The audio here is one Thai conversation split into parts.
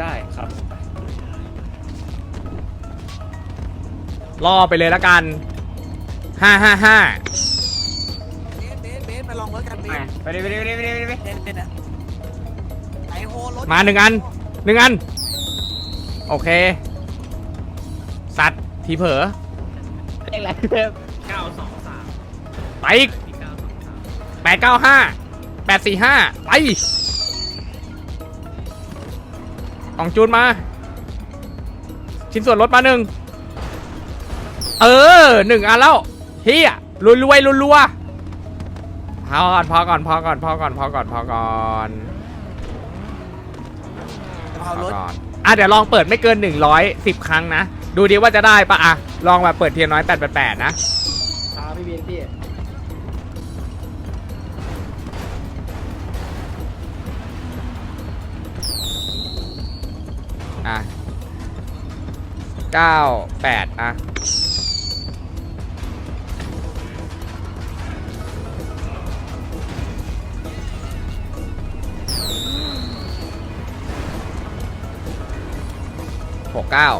ได้ครับ ล่อไปเลยละกันห้าห้าห้าเบสเบสเบสมาลองรถกันเบสไปดิไปดิไปดิไปดิไปดิเบสเบสอะไอโฮรถมาหนึ่งอันหนึ่งอัน โอเค สัตว์ทีเผลอเลขอะไรเพิ่มไปอีกแปดเก้าห้าแปดสี่ห้าไป กล่องจูนมา ชิ้นส่วนรถมาหนึ่ง เออหนึ่งอันแล้วเฮียรวยรวยรัวรัวๆพอก่อนพอก่อนพอก่อนพอก่อนพอก่อนพอก่อนเผารถก่อนอะเดี๋ยวลองเปิดไม่เกิน 110 ครั้งนะ ดูดิว่าจะได้ปะอะ ลองแบบเปิดเทียน้อย888นะพาพี่เบียนพี่ 98อะหกเก้า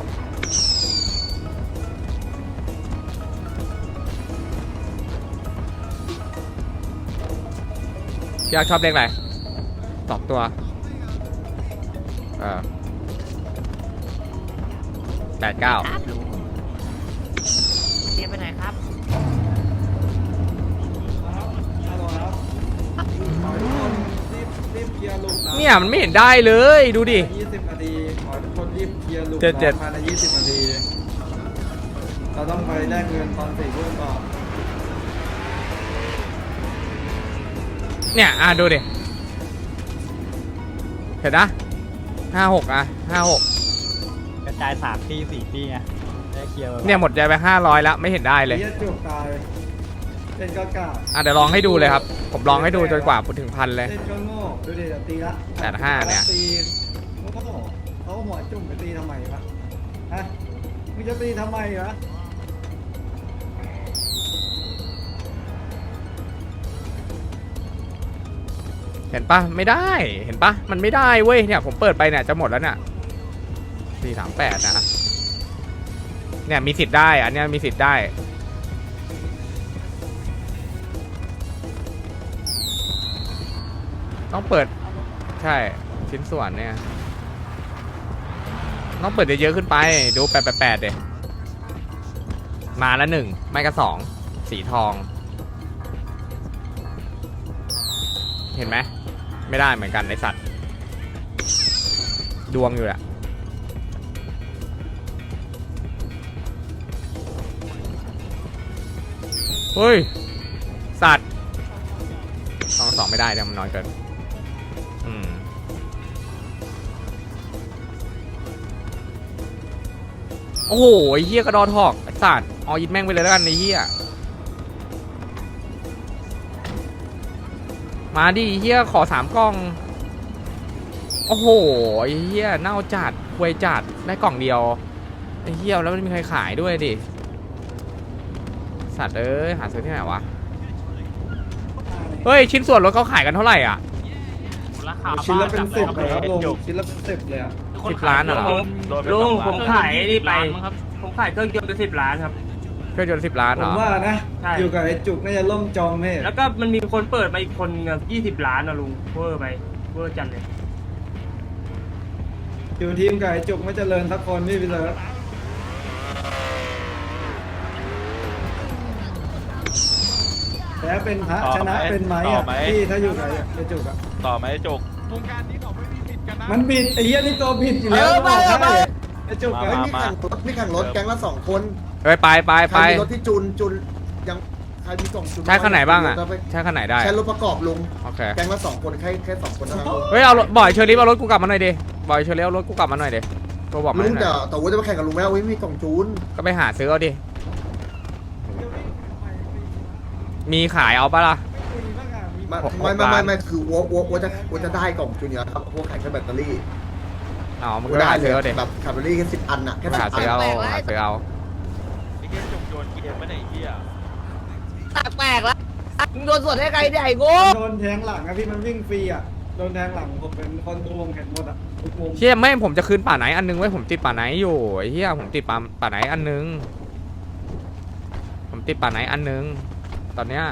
พี่ยักชอบเลขอะไรสองตัว เออ แปดเก้าเบียนไปไหนครับรีบเคลียร์ลุงนะเนี่ยมันไม่เห็นได้เลยดูดิ ยี่สิบนาทีขอให้ทุกคนรีบเคลียร์ลุงเจ็ดเจ็ดภายในยี่สิบนาที เราต้องไปแลกเงินตอนสี่ทุ่มก่อนเนี่ย อะ ดูดิเห็นนะห้าหกอะห้าหกกระ จายสามที่สี่ที่ไงได้เคลียร์เนี่ยหมดใจไปห้าร้อยแล้วไม่เห็นได้เลยเฮียจุกตายเล่นก็กล้าอะเดี๋ยวลองให้ดูเลยครับ ผมลองให้ดูจนกว่าถึงพันเลย เล่นก็โง่ดูดิเดี๋ยวตีละแปดห้าเนี่ย ตีเขาก็บอกเขาหัวจุ่มไปตีทำไมวะฮะมึงจะตีทำไมวะเห็นปะไม่ได้เห็นปะมันไม่ได้เว้ยเนี่ยผมเปิดไปเนี่ยจะหมดแล้วเนี่ย สี่สามแปดนะ เนี่ยมีสิทธิ์ได้ อันเนี้ยมีสิทธิ์ได้ต้องเปิดใช่ชิ้นส่วนเนี่ยต้องเปิดเยอะๆขึ้นไป ดูแปดแปดแปดเดยมาแล้วหนึ่งไม่ก็สองสีทอง เห็นไหมไม่ได้เหมือนกันไอสัตว์ ดวงอยู่แหละ เฮ้ย สัตว์สองสองไม่ได้เนี่ยมันน้อยเกิน อืมโอ้โหไอ้เฮี้ยกระดอทอกไอ้สัตว์เอายิดแม่งไปเลยแล้วกันไอ้เฮี้ยมาดิเฮียขอสามกล่อง โอ้โหเฮียเน่าจัดควยจัด ได้กล่องเดียวไอ้เฮียแล้วไม่มีใครขายด้วยดิ สัตว์เอ้ยหาซื้อที่ไหนวะ เฮ้ย ชิ้นส่วนรถเขาขายกันเท่าไหร่อะ ราคาชิ้นละเป็นสิบเลยครับลุงชิ้นละเป็นสิบเลยอะสิบล้านเหรอ ลุงผมขายนี่ไป ผมขายเครื่องยนต์ไปสิบล้านครับ เครื่องยนต์สิบล้านผเหรมอ ว่านะ ใช่ อยู่กับไอ้จุกน่าจะล่มจองเมฆแล้วก็มันมีคนเปิดมาอีกคนยี่สิบล้านนะลุงเวอร์ไปเวอร์จันเลย อยู่ทีมกับไอ้จุกไม่เจริญสักคนพี่พี่เลิฟ แพ้เป็นพระต่อชนะไหมเป็นไม้ต่อะอไหม พี่ถ้าอยู่กับไอ้จุกอะต่อไหมจุกมันบิดไอ้เหี้ยนี่ตัวบิดอยู่แล้วเออไปบอกไปให้ไอ้จุกอะมามีแข่งรถมีแข่งรถแก๊งละสองคนเฮ้ยไปไปใคไปรมีรถที่จูนจูนยังใครมีกล่องจูนใช้คันไหนบ้างอะก็ไปใช้คันไหนได้ใช้รถประกอบลุงโอเค แก๊งละสองคนแค่แค่สองคนเท่านั้นลุง เฮ้ยเอารถบ่อยเชอรี่เอารถกูกลับมาหน่อยดิบ่อยเชอรี่เอารถกูกลับมาหน่อยดิโทรบอกมาลุให้งหน่แต่อยแต่ว่าจะไปแข่งกับลุงไหมเอาไว้มีกล่องจูนก็ไปหาซื้อเอาดิ มีขายเอาปะล่ะ ไม่หกไม่หกไม่ล้านไม่ไม่คือวัววัววัวจะวัวจะได้กล่องจูนเนี่ยครับพวกแข่งแค่แบตเตอรี่อ๋อมึงวัวก็ได้หาเลซื้ยอเอาดิแบบแบตเตอรี่แค่สิบอันน่ะแค่สิหาบอัซื้อเอานหาซื้อเอาไอ้เกมจุกโยนเกมไม่ไหนเฮียแปลกๆแล้วมึงโดนสดให้ใครเนี่ยไอ้โง่โดนแทงหลังอะพี่มันวิ่งฟรีอะโดนแทงหลังผมเป็นคนทุกวงเห็นหมดอะทุกวงเชี่ยไม่ผมจะคืนป่าไหนอันนึงไว้ยผมติดป่าไหนอยู่ไอ้เหี้ยผมติดป่าป่าไหนอันนึง ผมติดป่าไหนอันนึง ตอนเนี้ย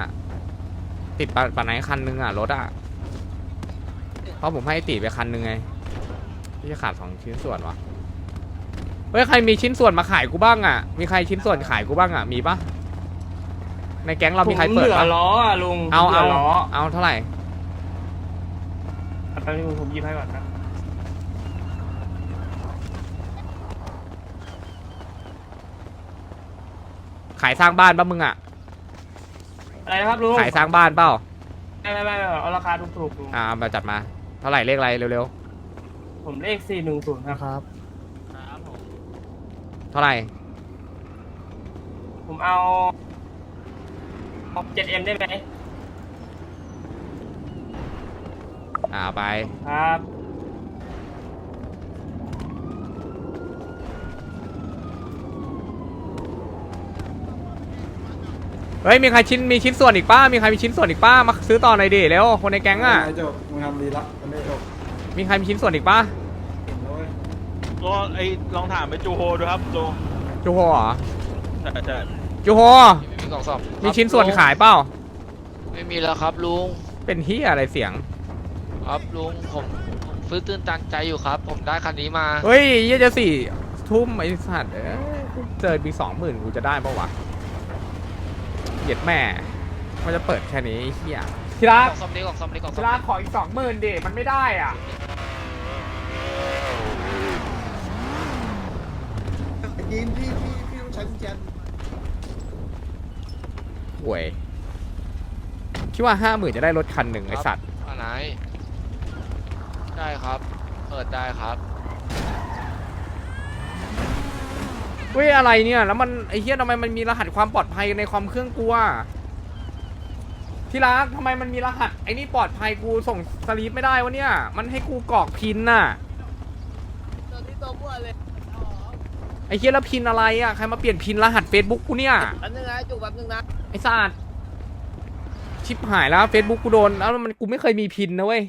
ติดป่าป่าไหนคันนึงอะรถอะเพราะผมให้ติไปคันนึงไงที่จะขาดสองชิ้นส่วนวะเฮ้ยใครมีชิ้นส่วนมาขายกูบ้างอะ มีใครชิ้นส่วนขายกูบ้างอะมีปะในแก๊งเรามีใครผมเปิเหดลือปะล้ออะลุงเอาผมหลืเอาล้อเอาเท่าไหร่แป๊บนึงผมหยิบให้ก่อนครับขายสร้างบ้านปะมึงอะ อะไรนะครับลุงขายสร้างบ้านเปล่าไม่ไม่ไม่ไม่เอาราคาถูกๆลุงอ่าเอามาจัดมาเท่าไหร่เลขอะไรเร็วผมเลขสี่หนึ่งศูนย์ครับครับๆเท่าไหร่ผมเอาเจ็ดเอ็มได้ไหมอ่าเอาไป ครับ ฮ้ยมีใครชิ้นมีชิ้นส่วนอีกป้ามีใครมีชิ้นส่วนอีกป้ามาซื้อต่อหน่อยดิเร็วคนในแก๊งอะไอ้จบมึงทำดีละมันไม่จบมีใครมีชิ้นส่วนอีกป้าเห็นแล้วเว้ยก็ไอ้ลองถามไปจูโฮดูครับลุงจูโฮเหรอใช่ใช่จูโฮมีกล่องซ่อมมีชิ้นส่วนขายเปล่าไม่มีแล้วครับลุงเป็นที่อะไรเสียงครับลุงผมผมฟื้นตื่นตันใจอยู่ครับ ผมได้คันนี้มา เฮ้ยยี่จะสี่ทุ่มไอ้สัตว์เอ้ยเจอมีสองหมื่นกูจะได้ปะวะ เหยียดแม่มันจะเปิดแค่นี้ไอ้เฮียทีกรัล่กองซ่อมนี้กล่องซ่อมนี้กล่องทีซ่อมรักนี้ขออีกสองหมื่นดิมันไม่ได้อะยินพี่พี่พี่ต้องใช้กุญแจห่วยคิดว่าห้าหมื่นจะได้รถคันหนึ่งไอสัตว์อันไหนได้ครับ เปิดได้ครับ เฮ้ยอะไรเนี่ย แล้วมันไอ้เฮียทำไมมันมีรหัสความปลอดภัยในความเครื่องกูอะที่รักทำไมมันมีรหัสไอ้นี่ปลอดภัยกูส่งสลีปไม่ได้วะเนี่ย มันให้กูกรอกพินน่ะไอ้เฮียแล้วพินอะไรอะใครมาเปลี่ยนพินรหัส Facebook กูเนี่ย แป๊บนึงนะจุกแป๊บนึงนะไอ้สัตว์ชิบหายแล้ว Facebook กูโดนแล้วมันกูไม่เคยมีพินนะเว้ย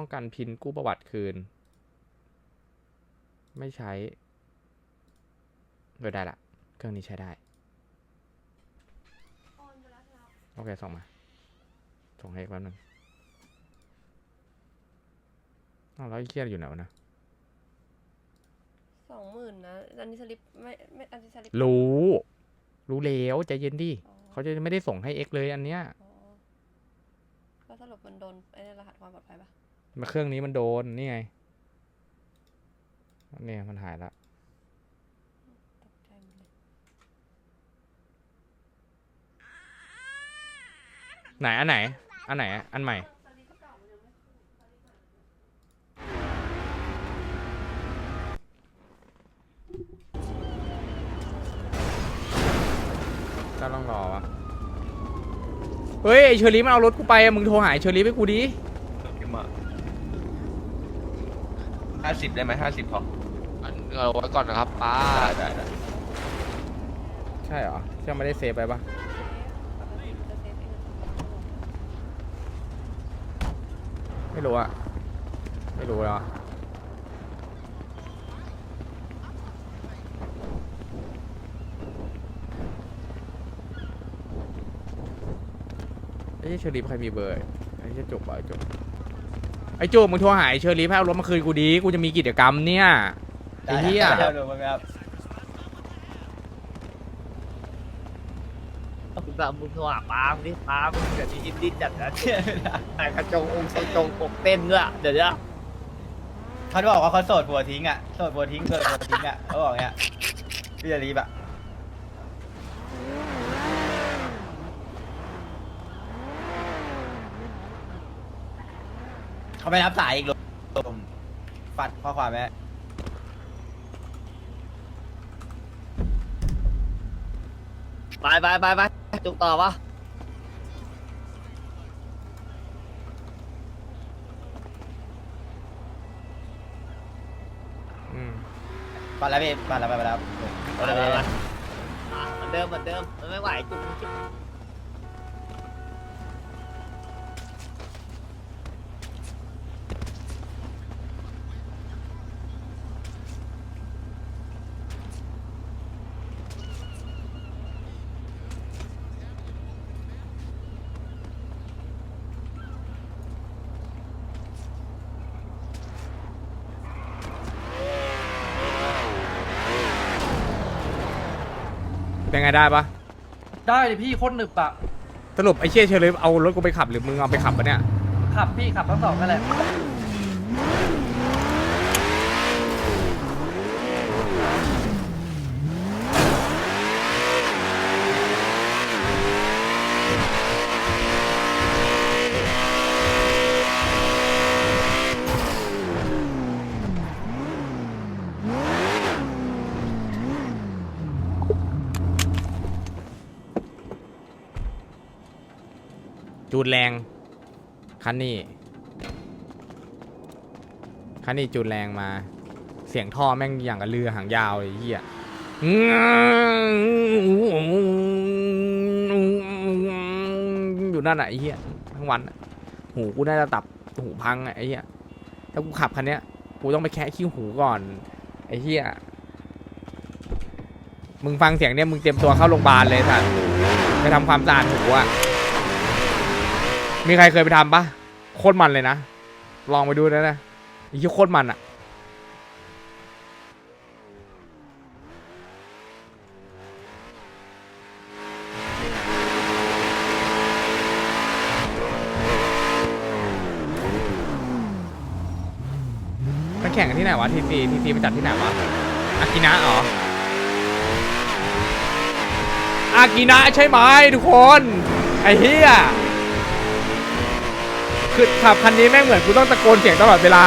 ต้องการพินกู้ประวัติคืน ไม่ใช้โดยได้ละ เครื่องนี้ใช้ได้ โอเค ส่งมา ส่งให้อีกแป๊บนึงอ้าวแล้วไอ้เคียอยู่ไหนวะนะ สองหมื่นนะอันนี้สลิปไม่ไม่อันนี้สลิปรู้ รู้แล้วใจเย็นดิอ๋อเขาจะไม่ได้ส่งให้เอ็กเลยอันเนี้ย อ๋อก็สรุปมันโดนไอ้นี่รหัสความปลอดภัยปะ มาเครื่องนี้มันโดน นี่ไง เนี่ยมันหายละไหน อันไหน อันไหน อันใหม่ ก็ต้องรอวะ เฮ้ยเชอรี่มันเอารถกูไปอะมึงโทรหาเชอรี่ให้กูดิ ห้าสิบได้ไหมห้าสิบพออันเอาไว้ก่อนนะครับป้าได้ได้ใช่เหรอเชื่อไม่ได้เซฟไปปะปกติมันจะเซฟเองไม่รู้อะไม่รู้เลยอะไอ้เชอรี่ใครมีเบอร์ไอ้เชอจุกป่ะไอ้จุก ไอ้จุกมึงโทรหาไอ้เชอรี่ให้เอารถมาคืนกูดี กูจะมีกิจกรรมเนี่ยไอ้เหี้ยมึงแบบมึงโทรหาป้ามึงดิป้ามึงเดี๋ยวนี้อินดี้จัดนะเนี่ยแต่กระจงองค์ทรงจงปกเต้นด้วยเดี๋ยวเนี้ยเขาบอกว่าเขาโสดผัวทิ้งอะโสดผัวทิ้งโสดผัวทิ้งอะเขาบอกเงี้ยพี่จะรีบอะ เขาไม่รับสายอีกลมฟัดข้อความแม่ไปไปไปไปจุกต่อวะอืมไปแล้วพี่ไปแล้วไปแล้วเอาเลยเอาเลยอะเหมือนเดิมเหมือนเดิมมันไม่ไหวจุก เป็นไงได้ปะได้ดิพี่โคตรหนึบอะสรุปไอ้เชี่ยเชอร์เอารถกูไปขับหรือมึงเอาไปขับปะเนี่ยขับพี่ขับทั้งสองนั่นแหละ จูดแรง คันนี้ คันนี้จูดแรงมา เสียงท่อแม่งอย่างกับเรือหางยาวเลยไอ้เหี้ยอยู่นั่นอะไอ้เหี้ยทั้งวันหูกูน่าจะตับหูพังอะไอ้เหี้ยถ้ากูขับคันเนี้ยกูต้องไปแคะขี้หูก่อน ไอ้เหี้ยมึงฟังเสียงเนี้ยมึงเตรียมตัวเข้าโรงพยาบาลเลยสัตว์ไปทำความสะอาดหูอะ มีใครเคยไปทำปะโคตรมันเลยนะ ลองไปดูนะนะไอ้ที่โคตรมันอะมันแข่งกันที่ไหนวะทีซีทีซีมันจัดที่ไหนวะอากินะเหรออากินะใช่ไหมทุกคน ไอ้เหี้ย คือขับคันนี้แม่งเหมือนกูต้องตะโกนเสียงตลอดเวลา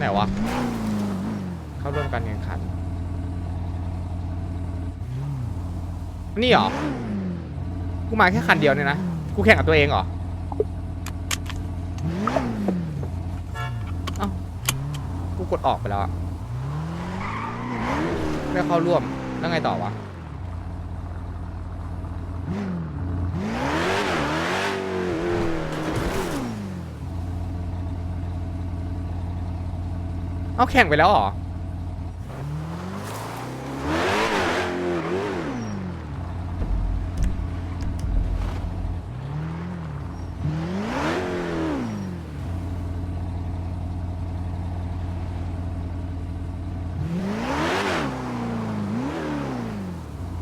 ไหนวะ เข้าร่วมการแข่งขัน นี่เหรอ กูมาแค่คันเดียวเนี่ยนะ กูแข่งกับตัวเองเหรอเอ้ากูกดออกไปแล้วอะไม่เข้าร่วม แล้วไงต่อวะ เอาแข่งไปแล้วเหรอ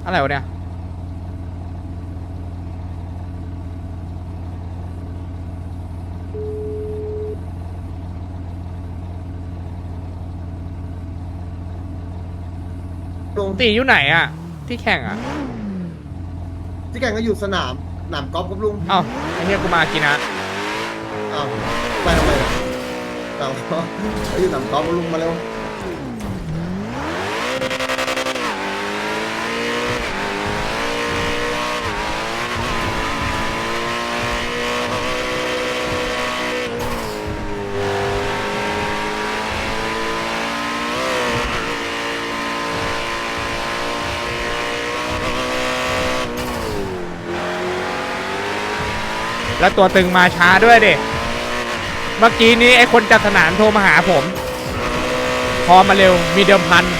อะไรวะเนี่ย ลง ตีอยู่ไหนอะที่แข่งอะที่แข่งก็อยู่สนามสนามกอล์ฟครับลุงเอ้าไอ้เหี้ยกูมากินนะอ้าวไปทำไมอะอ้าวไปอยู่สนามกอล์ฟครับลุงมาเร็ว แล้วตัวตึงมาช้าด้วยเดิเมื่อกี้นี้ไอ้คนจัดสนามโทรมาหาผม พอมาเร็วมีเดิมพันไหน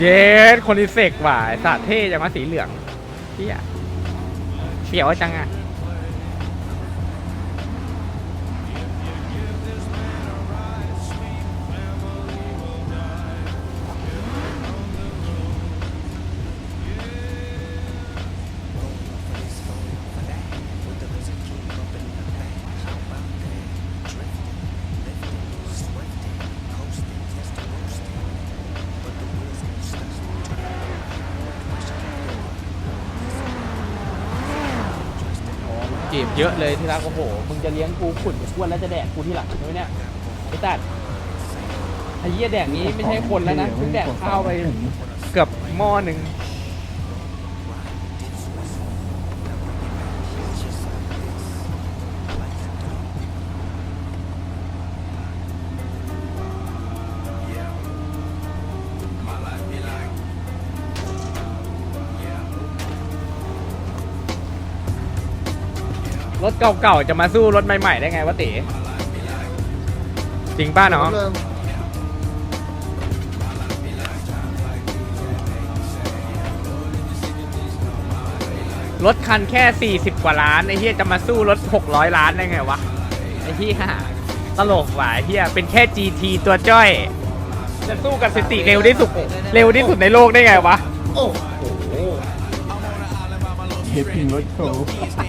เยสคนอิเซกว่ะไอ้สัตว์เท่จังวะสีเหลืองเฮียเสียวจังอะ จีบเยอะเลยที่รักโอ้โห มึงจะเลี้ยงกูขุนอ้วนแล้วจะแดกกูที่หลังใช่ไหมเนี่ยไอ้ตัดไอ้เหี้ยแดกนี้ไม่ใช่คนแล้วนะซึ่งแดกข้าวไปเกือบหม้อหนึ่ง รถเก่าๆจะมาสู้รถใหม่ๆได้ไงวะตีจริงป้าเนาะรถคันแค่ 40 กว่าล้านไอ้เฮียจะมาสู้รถ 600 ล้านได้ไงวะไอ้เฮียตลกว่ะไอ้เฮียเป็นแค่ GT ตัวจ้อย จะสู้กับสติเร็วที่สุดเร็วที่สุดในโลกได้ไงวะ โอ้โหมึง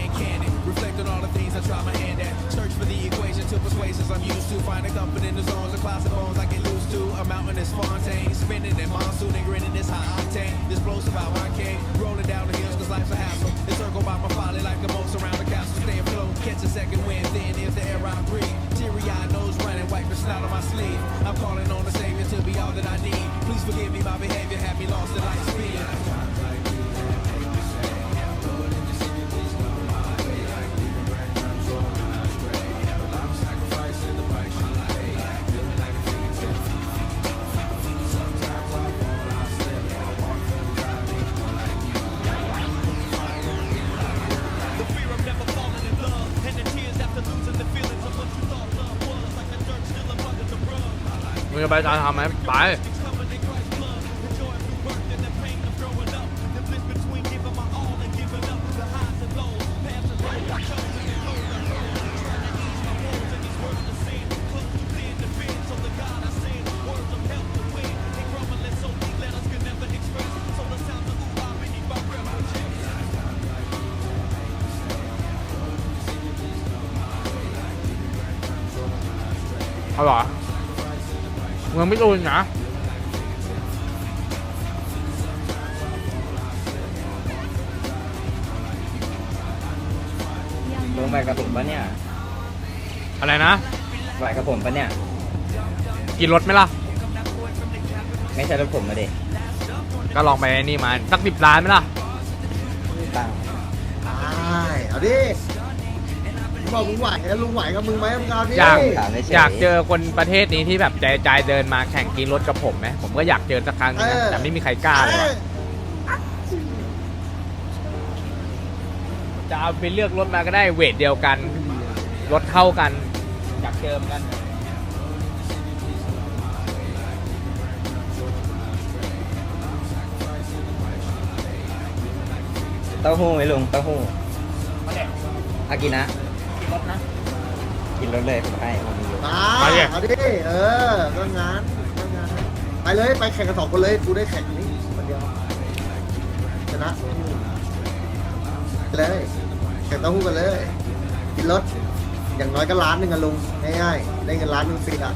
This is Fontaine, spinning and monsoon and grinning is high octane. This blows how I came, rolling down the hills cause life's a hassle. Encircled by my folly like a most around the castle. Stay afloat, catch a second wind, then is the air I breathe. Teary eyed nose running, wipe the snout on my sleeve. I'm calling on the savior to be all that I need. Please forgive me my behavior, have me lost at life's speed. ไปตามทำไหมไปเอาเหรอเมืองไม่รุนนะลงไปกับผมปะเนี่ยอะไรนะไหวกับผมปะเนี่ย กินรถไหมล่ะ ไม่ใช่รถผมมาดิก็ลองไปนี่มาสักสิบล้านไหมล่ะ ตัง ได้ เอาดิมึง บอกมึงไหวแล้วลุงไหวกับมึงไหมมึงเอาดิอยากอยากเจอคนประเทศนี้ที่แบบใจใจเดินมาแข่งกินรถกับผมไหมผมก็อยากเจอสักครั้งนึงนะแต่ไม่มีใครกล้าเลยว่ะจะเอาไปเลือกรถมาก็ได้เวทเดียวกัน รถเท่ากันอยากเจอเหมือนกันเต้าหู้ไหมลุงเต้าหู้อากินะ นะกินรถเลยผมให้ผมมีอยู่มามาดิ เอาดิเออก็งานก็งานไปเลยไปแข่งกันสองคนเลยกูได้แข่งนี้คนเดียวชนะไปเลยแข่งเต้าหู้กันเลยกินรถอย่างน้อยก็ล้านหนึ่งอะลุงง่ายๆได้เงินล้านหนึ่งฟรีอะ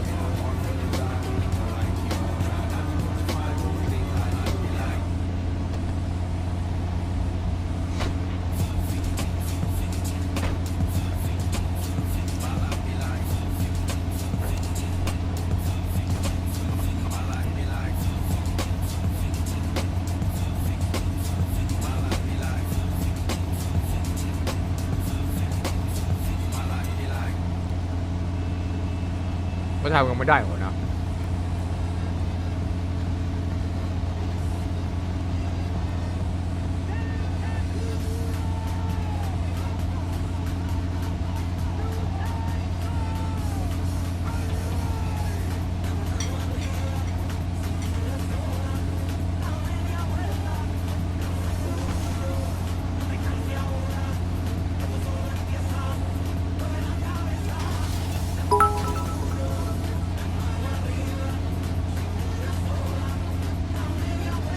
ไม่ทำกันไม่ได้หมด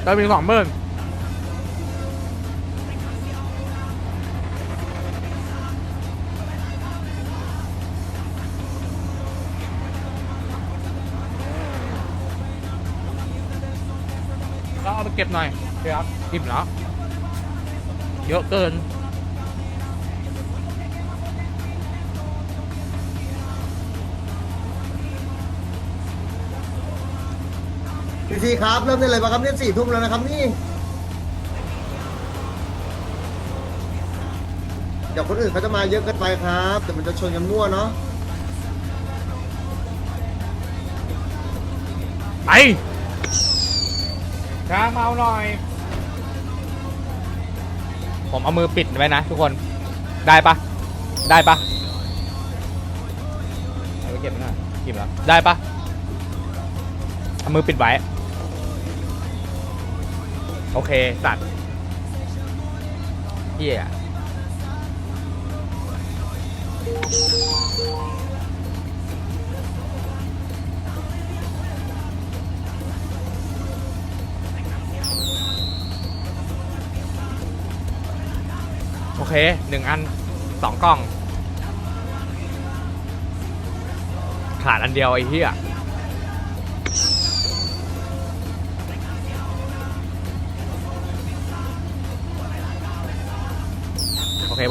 เติมอีกสองหมื่นก็เอาไปเก็บหน่อยครับอิ่มแล้ว เยอะเกิน พี่ทีครับเริ่มได้เลยป่ะครับเนี่ยสี่ทุ่มแล้วนะครับนี่เดี๋ยวคนอื่นเขาจะมาเยอะเกินไปครับแต่มันจะชนกันมั่วเนาะไปช้างเมาหน่อย ผมเอามือปิดไว้นะทุกคนได้ปะได้ปะเอาไปเก็บไว้หน่อยกินแล้วได้ปะเอามือปิดไว้ โอเค สัตว์เฮียโอเคหนึ่งอันสองกล่อง ขาดอันเดียวไอ้เหี้ย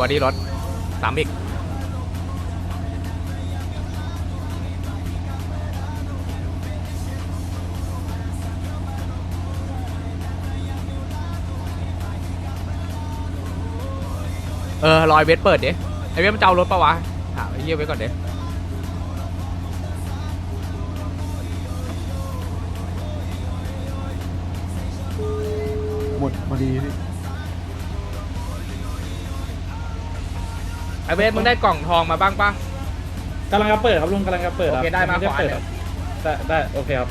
บอดี้รถสามอีกเออรอยเวทเปิดดิไอเวทมันจะเอารถปะวะถามไอเหี้ยเวทก่อนเดิหมดพอดีพี่ เวทมึงได้กล่องทองมาบ้างปะ กำลังจะเปิดครับลุงกำลังจะเปิดโอเคได้มาไม่ได้ขออันเปิดหนึ่งได้ได้โอเคครับ